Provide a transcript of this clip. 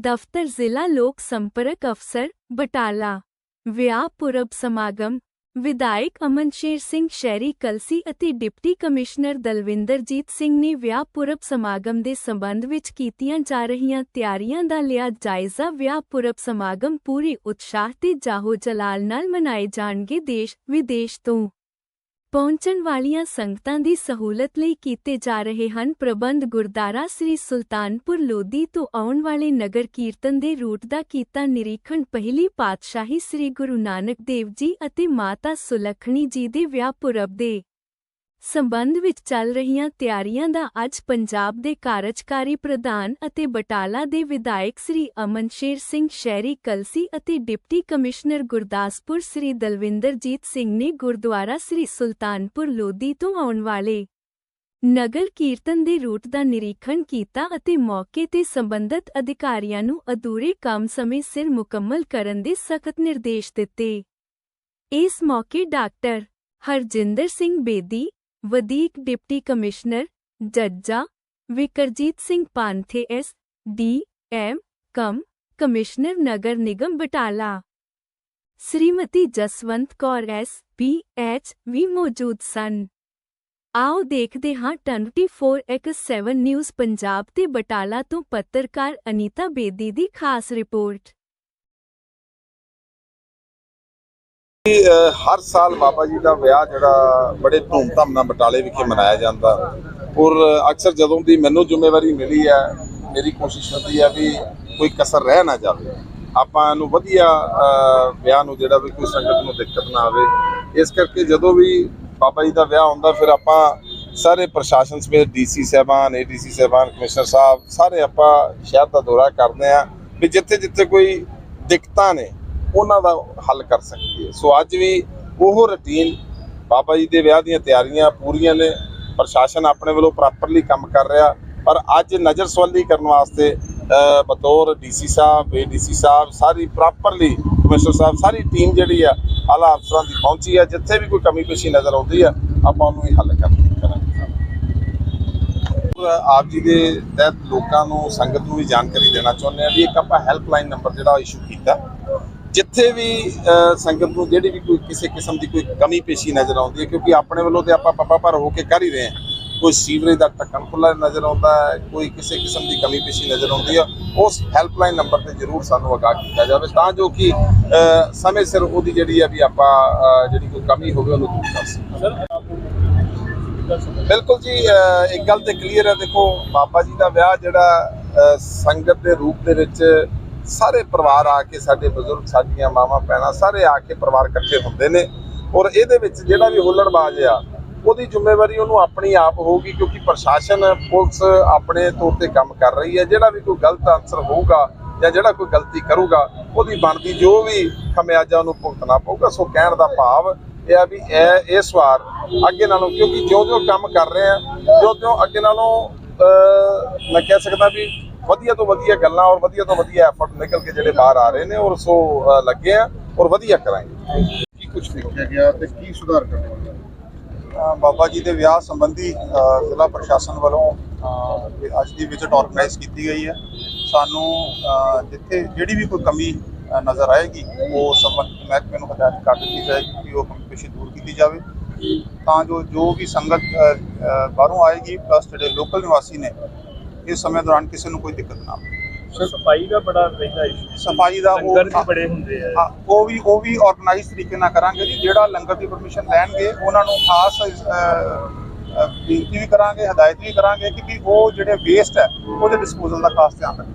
ਦਫ਼ਤਰ ਜ਼ਿਲ੍ਹਾ ਲੋਕ ਸੰਪਰਕ ਅਫਸਰ ਬਟਾਲਾ, ਵਿਆਹ ਪੁਰਬ ਸਮਾਗਮ, ਵਿਧਾਇਕ ਅਮਨਸ਼ੇਰ ਸਿੰਘ ਸ਼ਹਿਰੀ ਕਲਸੀ ਅਤੇ ਡਿਪਟੀ ਕਮਿਸ਼ਨਰ ਦਲਵਿੰਦਰਜੀਤ ਸਿੰਘ ਨੇ ਵਿਆਹ ਪੁਰਬ ਸਮਾਗਮ ਦੇ ਸੰਬੰਧ ਵਿੱਚ ਕੀਤੀਆਂ ਜਾ ਰਹੀਆਂ ਤਿਆਰੀਆਂ ਦਾ ਲਿਆ ਜਾਇਜ਼ਾ। ਵਿਆਹ ਪੁਰਬ ਸਮਾਗਮ ਪੂਰੀ ਉਤਸ਼ਾਹ ਤੇ ਜਾਹੋ ਜਲਾਲ ਨਾਲ ਮਨਾਏ ਜਾਣਗੇ ਦੇਸ਼ ਵਿਦੇਸ਼ ਤੋਂ। ਪਹੁੰਚਣ ਵਾਲੀਆਂ ਸੰਗਤਾਂ ਦੀ ਸਹੂਲਤ ਲਈ ਕੀਤੇ ਜਾ ਰਹੇ ਹਨ ਪ੍ਰਬੰਧ ਗੁਰਦਾਰਾ ਸ੍ਰੀ ਸੁਲਤਾਨਪੁਰ ਲੋਧੀ ਤੋਂ ਆਉਣ ਵਾਲੇ ਨਗਰ ਕੀਰਤਨ ਦੇ ਰੂਟ ਦਾ ਕੀਤਾ ਨਿਰੀਖਣ ਪਹਿਲੀ ਪਾਤਸ਼ਾਹੀ ਸ੍ਰੀ ਗੁਰੂ ਨਾਨਕ ਦੇਵ ਜੀ ਅਤੇ ਮਾਤਾ ਸੁਲੱਖਣੀ ਜੀ ਦੇ ਵਿਆਹ ਪੁਰਬ ਦੇ ਸੰਬੰਧ ਵਿੱਚ ਚੱਲ ਰਹੀਆਂ ਤਿਆਰੀਆਂ ਦਾ ਅੱਜ ਪੰਜਾਬ ਦੇ ਕਾਰਜਕਾਰੀ ਪ੍ਰਧਾਨ ਅਤੇ ਬਟਾਲਾ ਦੇ ਵਿਧਾਇਕ ਸ੍ਰੀ ਅਮਨਸ਼ੇਰ ਸਿੰਘ ਸ਼ਹਿਰੀ ਕਲਸੀ ਅਤੇ ਡਿਪਟੀ ਕਮਿਸ਼ਨਰ ਗੁਰਦਾਸਪੁਰ ਸ੍ਰੀ ਦਲਵਿੰਦਰਜੀਤ ਸਿੰਘ ਨੇ ਗੁਰਦੁਆਰਾ ਸ੍ਰੀ ਸੁਲਤਾਨਪੁਰ ਲੋਧੀ ਤੋਂ ਆਉਣ ਵਾਲੇ ਨਗਰ ਕੀਰਤਨ ਦੇ ਰੂਟ ਦਾ ਨਿਰੀਖਣ ਕੀਤਾ ਅਤੇ ਮੌਕੇ ਤੇ ਸੰਬੰਧਤ ਅਧਿਕਾਰੀਆਂ ਨੂੰ ਅਧੂਰੇ ਕੰਮ ਸਮੇਂ ਸਿਰ ਮੁਕੰਮਲ ਕਰਨ ਦੇ ਸਖਤ ਨਿਰਦੇਸ਼ ਦਿੱਤੇ। ਇਸ ਮੌਕੇ ਡਾਕਟਰ ਹਰਜਿੰਦਰ ਸਿੰਘ ਬੇਦੀ ਵਧੀਕ ਡਿਪਟੀ ਕਮਿਸ਼ਨਰ ਜੱਜਾ Vikarjit Singh ਪਾਂਥੇ S D M cum commissioner Nagar Nigam Batala. Shrimati Jaswant Kaur S P H V ਮੌਜੂਦ ਸਨ। ਆਓ ਦੇਖਦੇ ਹਾਂ 24x7 ਨਿਊਜ਼ ਪੰਜਾਬ ਤੇ ਬਟਾਲਾ ਤੋਂ ਪੱਤਰਕਾਰ ਅਨੀਤਾ ਬੇਦੀ ਦੀ ਖਾਸ ਰਿਪੋਰਟ। ਹਰ ਸਾਲ ਬਾਬਾ ਜੀ ਦਾ ਵਿਆਹ ਜਿਹੜਾ ਬੜੇ ਧੂਮਧਾਮ ਨਾਲ ਬਟਾਲੇ ਵਿਖੇ ਮਨਾਇਆ ਜਾਂਦਾ। ਔਰ ਅਕਸਰ ਜਦੋਂ ਦੀ ਮੈਨੂੰ ਜ਼ਿੰਮੇਵਾਰੀ ਮਿਲੀ ਹੈ, ਮੇਰੀ ਕੋਸ਼ਿਸ਼ ਹੁੰਦੀ ਹੈ ਵੀ ਕੋਈ ਕਸਰ ਰਹਿ ਨਾ ਜਾਵੇ। ਆਪਾਂ ਨੂੰ ਵਧੀਆ ਵਿਆਹ ਨੂੰ ਜਿਹੜਾ ਵੀ ਕੋਈ ਸੰਗਤ ਨੂੰ ਦਿੱਕਤ ਨਾ ਆਵੇ। ਇਸ ਕਰਕੇ ਜਦੋਂ ਵੀ ਬਾਬਾ ਜੀ ਦਾ ਵਿਆਹ ਹੁੰਦਾ, ਫਿਰ ਆਪਾਂ ਸਾਰੇ ਪ੍ਰਸ਼ਾਸਨ ਸਮੇਤ ਡੀਸੀ ਸਾਹਿਬਾਨ ਏਡੀਸੀ ਸਾਹਿਬਾਨ, ਕਮਿਸ਼ਨਰ ਸਾਹਿਬ, ਸਾਰੇ ਆਪਾਂ ਸ਼ਹਿਰ ਦਾ ਦੌਰਾ ਕਰਦੇ ਆ ਵੀ ਜਿੱਥੇ ਜਿੱਥੇ ਕੋਈ ਦਿੱਕਤਾਂ ਨੇ ਉਹਨਾਂ ਦਾ ਹੱਲ ਕਰ ਸਕੀਏ। ਸੋ ਅੱਜ ਵੀ ਉਹ ਰੁਟੀਨ ਬਾਬਾ ਜੀ ਦੇ ਵਿਆਹ ਦੀਆਂ ਤਿਆਰੀਆਂ ਪੂਰੀਆਂ ਨੇ। ਪ੍ਰਸ਼ਾਸਨ ਆਪਣੇ ਵੱਲੋਂ ਪ੍ਰੋਪਰਲੀ ਕੰਮ ਕਰ ਰਿਹਾ। ਪਰ ਅੱਜ ਨਜ਼ਰ ਸਵਾਲੀ ਕਰਨ ਵਾਸਤੇ ਅ, ਬਤੌਰ ਡੀਸੀ ਸਾਹਿਬ ਏਡੀਸੀ ਸਾਹਿਬ ਸਾਰੀ ਪ੍ਰੋਪਰਲੀ ਕਮਿਸ਼ਨਰ ਸਾਹਿਬ ਸਾਰੀ ਟੀਮ ਜਿਹੜੀ ਆ ਆਲਾ ਅਫਸਰਾਂ ਦੀ ਪਹੁੰਚੀ ਆ। ਜਿੱਥੇ ਵੀ ਕੋਈ ਕਮੀ ਪੇਸ਼ੀ ਨਜ਼ਰ ਆਉਂਦੀ ਆ ਆਪਾਂ ਉਹਨੂੰ ਵੀ ਹੱਲ ਕਰਨ ਕਰਾਂਗੇ। ਆਪ ਜੀ ਦੇ ਤਹਿਤ ਲੋਕਾਂ ਨੂੰ ਸੰਗਤ ਨੂੰ ਵੀ ਜਾਣਕਾਰੀ ਦੇਣਾ ਚਾਹੁੰਦੇ ਆ ਵੀ ਇੱਕ ਆਪਾਂ ਹੈਲਪਲਾਈਨ ਨੰਬਰ ਜਿਹੜਾ ਇਸ਼ੂ ਕੀਤਾ। ਜਿੱਥੇ ਵੀ ਸੰਗਤ ਨੂੰ ਜਿਹੜੀ ਵੀ ਕੋਈ ਕਿਸੇ ਕਿਸਮ ਦੀ ਕੋਈ ਕਮੀ ਪੇਸ਼ੀ ਨਜ਼ਰ ਆਉਂਦੀ ਹੈ ਕਿਉਂਕਿ ਆਪਣੇ ਵੱਲੋਂ ਤੇ ਆਪਾਂ ਪੱਪਾ ਪਰ ਹੋ ਕੇ ਕਰ ਹੀ ਰਹੇ ਹਾਂ। ਕੋਈ ਸੀਵਰੇਜ ਦਾ ਢੱਕਣ ਖੁੱਲਾ ਨਜ਼ਰ ਆਉਂਦਾ ਹੈ ਕੋਈ ਕਿਸੇ ਕਿਸਮ ਦੀ ਕਮੀ ਪੇਸ਼ੀ ਨਜ਼ਰ ਆਉਂਦੀ ਹੈ ਉਸ ਹੈਲਪਲਾਈਨ ਨੰਬਰ ਤੇ ਜ਼ਰੂਰ ਸਾਨੂੰ ਆਗਾਹ ਕੀਤਾ ਜਾਵੇ ਤਾਂ ਜੋ ਕਿ ਸਮੇਂ ਸਿਰ ਉਹਦੀ ਜਿਹੜੀ ਹੈ ਵੀ ਆਪਾਂ ਜਿਹੜੀ ਕੋਈ ਕਮੀ ਹੋਵੇ ਉਹਨੂੰ ਦੂਰ ਕਰ ਸਕੀਏ। ਬਿਲਕੁਲ ਜੀ ਇੱਕ ਗੱਲ ਤੇ ਕਲੀਅਰ ਹੈ ਦੇਖੋ ਬਾਬਾ ਜੀ ਦਾ ਵਿਆਹ ਜਿਹੜਾ ਸੰਗਤ ਦੇ ਰੂਪ ਦੇ ਵਿੱਚ ਸਾਰੇ ਪਰਿਵਾਰ ਆ ਕੇ ਸਾਡੇ ਬਜ਼ੁਰਗ, ਸਾਡੀਆਂ ਮਾਵਾਂ, ਭੈਣਾਂ ਸਾਰੇ ਆ ਕੇ ਪਰਿਵਾਰ ਇਕੱਠੇ ਹੁੰਦੇ ਨੇ। ਔਰ ਇਹਦੇ ਵਿੱਚ ਜਿਹੜਾ ਵੀ ਹੁੱਲੜਬਾਜ਼ ਆ, ਉਹਦੀ ਜ਼ਿੰਮੇਵਾਰੀ ਉਹਨੂੰ ਆਪਣੀ ਆਪ ਹੋਊਗੀ ਕਿਉਂਕਿ ਪ੍ਰਸ਼ਾਸਨ, ਪੁਲਿਸ ਆਪਣੇ ਤੌਰ ਤੇ ਕੰਮ ਕਰ ਰਹੀ ਹੈ। ਜਿਹੜਾ ਵੀ ਕੋਈ ਗਲਤ ਆਨਸਰ ਹੋਊਗਾ ਜਾਂ ਜਿਹੜਾ ਕੋਈ ਗਲਤੀ ਕਰੂਗਾ, ਉਹਦੀ ਬਣਦੀ ਜੋ ਵੀ ਖਮਿਆਜਾ ਉਹਨੂੰ ਭੁਗਤਣਾ ਪਊਗਾ। ਸੋ ਕਹਿਣ ਦਾ ਭਾਵ ਇਹ ਆ ਵੀ ਇਹ ਇਸ ਵਾਰ ਅੱਗੇ ਨਾਲੋਂ ਕਿਉਂਕਿ ਜਿਉਂ-ਜਿਉਂ ਕੰਮ ਕਰ ਰਹੇ ਆ, ਜਿਉਂ-ਜਿਉਂ ਅੱਗੇ ਨਾਲੋਂ ਮੈਂ ਕਹਿ ਸਕਦਾ ਵੀ ਵਧੀਆ ਤੋਂ ਵਧੀਆ ਗੱਲਾਂ ਔਰ ਵਧੀਆ ਤੋਂ ਵਧੀਆ ਐਫਰਟ ਨਿਕਲ ਕੇ ਜਿਹੜੇ ਬਾਹਰ ਆ ਰਹੇ ਨੇ ਔਰ ਸੋ ਲੱਗੇ ਆ ਔਰ ਵਧੀਆ ਕਰਾਂਗੇ। ਕੀ ਕੁਝ ਦੇਖਿਆ ਗਿਆ? ਤੇ ਕੀ ਸੁਧਾਰ ਕਰਨਾ ਬਾਬਾ ਜੀ ਦੇ ਵਿਆਹ ਸੰਬੰਧੀ ਜ਼ਿਲ੍ਹਾ ਪ੍ਰਸ਼ਾਸਨ ਵੱਲੋਂ ਅੱਜ ਦੀ ਵਿਜ਼ਿਟ ਆਰਗੇਨਾਈਜ਼ ਕੀਤੀ ਗਈ ਹੈ। ਸਾਨੂੰ ਜਿੱਥੇ ਜਿਹੜੀ ਵੀ ਕੋਈ ਕਮੀ ਨਜ਼ਰ ਆਏਗੀ ਉਹ ਸੰਬੰਧਿਤ ਮਹਿਕਮੇ ਨੂੰ ਹਦਾਇਤ ਕਰ ਦਿੱਤੀ ਜਾਏਗੀ ਕਿ ਉਹ ਕਮੀ ਪੇਸ਼ੀ ਦੂਰ ਕੀਤੀ ਜਾਵੇ। ਤਾਂ ਜੋ ਜੋ ਵੀ ਸੰਗਤ ਬਾਹਰੋਂ ਆਏਗੀ ਪਲੱਸ ਜਿਹੜੇ ਲੋਕਲ ਨਿਵਾਸੀ ਨੇ ਇਸ ਸਮੇਂ ਦੌਰਾਨ ਕਿਸੇ ਨੂੰ ਕੋਈ ਦਿੱਕਤ ਨਾ ਆਵੇ ਸਫ਼ਾਈ ਦਾ ਬੜਾ ਰਹਿੰਦਾ ਇਸ਼ੂ ਸਫ਼ਾਈ ਦਾ ਉਹ ਲੰਗਰ ਵੀ ਬੜੇ ਹੁੰਦੇ ਆ। ਉਹ ਵੀ ਉਹ ਵੀ ਆਰਗੇਨਾਈਜ਼ ਤਰੀਕੇ ਨਾਲ ਕਰਾਂਗੇ ਜੀ। ਜਿਹੜਾ ਲੰਗਰ ਦੀ ਪਰਮਿਸ਼ਨ ਲੈਣਗੇ ਉਹਨਾਂ ਨੂੰ ਖਾਸ ਬੇਨਤੀ ਵੀ ਕਰਾਂਗੇ ਹਦਾਇਤ ਵੀ ਕਰਾਂਗੇ ਕਿ ਵੀ ਉਹ ਜਿਹੜੇ ਵੇਸਟ ਹੈ ਉਹਦੇ ਡਿਸਪੋਜ਼ਲ ਦਾ ਖਾਸ ਧਿਆਨ ਰੱਖਣ।